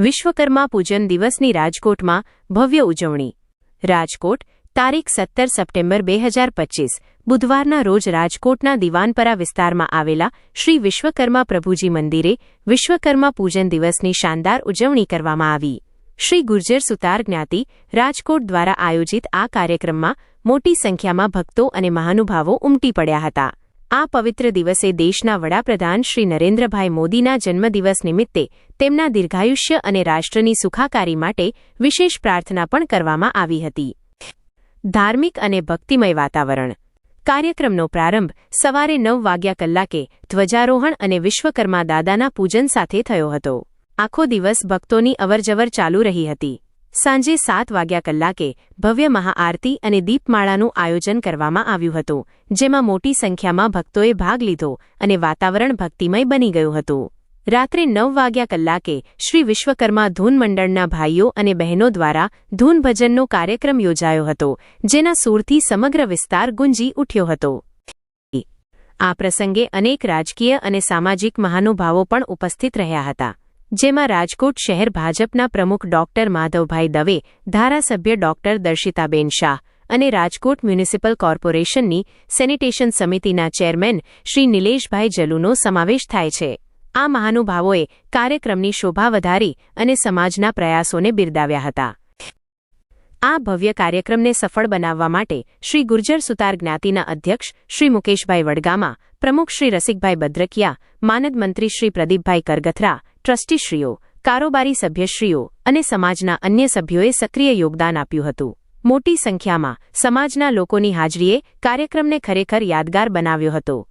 વિશ્વકર્મા પૂજન દિવસની રાજકોટમાં ભવ્ય ઉજવણી. રાજકોટ, તારીખ સત્તર સપ્ટેમ્બર બે હજાર પચીસ, બુધવારના રોજ રાજકોટના દિવાનપરા વિસ્તારમાં આવેલા શ્રી વિશ્વકર્મા પ્રભુજી મંદિરે વિશ્વકર્મા પૂજન દિવસની શાનદાર ઉજવણી કરવામાં આવી. શ્રી ગુર્જર સુતાર જ્ઞાતિ રાજકોટ દ્વારા આયોજિત આ કાર્યક્રમમાં મોટી સંખ્યામાં ભક્તો અને મહાનુભાવો ઉમટી પડ્યા હતા. આ પવિત્ર દિવસે દેશના વડાપ્રધાન શ્રી નરેન્દ્રભાઈ મોદીના જન્મદિવસ નિમિત્તે તેમના દીર્ઘાયુષ્ય અને રાષ્ટ્રની સુખાકારી માટે વિશેષ પ્રાર્થના પણ કરવામાં આવી હતી. ધાર્મિક અને ભક્તિમય વાતાવરણ. કાર્યક્રમનો પ્રારંભ સવારે નવ વાગ્યા કલાકે ધ્વજારોહણ અને વિશ્વકર્મા દાદાના પૂજન સાથે થયો હતો. આખો દિવસ ભક્તોની અવરજવર ચાલુ રહી હતી. સાંજે સાત વાગ્યા કલાકે ભવ્ય મહાઆરતી અને દીપમાળાનું આયોજન કરવામાં આવ્યું હતું, જેમાં મોટી સંખ્યામાં ભક્તોએ ભાગ લીધો અને વાતાવરણ ભક્તિમય બની ગયું હતું. રાત્રે નવ વાગ્યા કલાકે શ્રી વિશ્વકર્મા ધૂન મંડળના ભાઈઓ અને બહેનો દ્વારા ધૂન ભજનનો કાર્યક્રમ યોજાયો હતો, જેના સૂરથી સમગ્ર વિસ્તાર ગુંજી ઉઠ્યો હતો. આ પ્રસંગે અનેક રાજકીય અને સામાજિક મહાનુભાવો પણ ઉપસ્થિત રહ્યા હતા. જેમાં રાજકોટ શહેર ભાજપના પ્રમુખ ડોક્ટર માધવભાઈ દવે, ધારાસભ્ય ડોક્ટર દર્શિતાબેન શાહ અને રાજકોટ મ્યુનિસિપલ કોર્પોરેશનની સેનિટેશન સમિતિના ચેરમેન શ્રી નિલેશભાઈ જલુનો સમાવેશ થાય છે. આ મહાનુભાવોએ કાર્યક્રમની શોભા વધારી અને સમાજના પ્રયાસોને બિરદાવ્યા હતા. આ ભવ્ય કાર્યક્રમને સફળ બનાવવા માટે શ્રી ગુર્જર સુતાર જ્ઞાતિના અધ્યક્ષ શ્રી મુકેશભાઈ વડગામા, પ્રમુખ શ્રી રસિકભાઈ બદ્રકિયા, માનદ મંત્રી શ્રી પ્રદીપભાઈ કરગથરા, ટ્રસ્ટીશ્રીઓ, કારોબારી સભ્યશ્રીઓ અને સમાજના અન્ય સભ્યોએ સક્રિય યોગદાન આપ્યું હતું. મોટી સંખ્યામાં સમાજના લોકોની હાજરીએ કાર્યક્રમને ખરેખર યાદગાર બનાવ્યો હતો.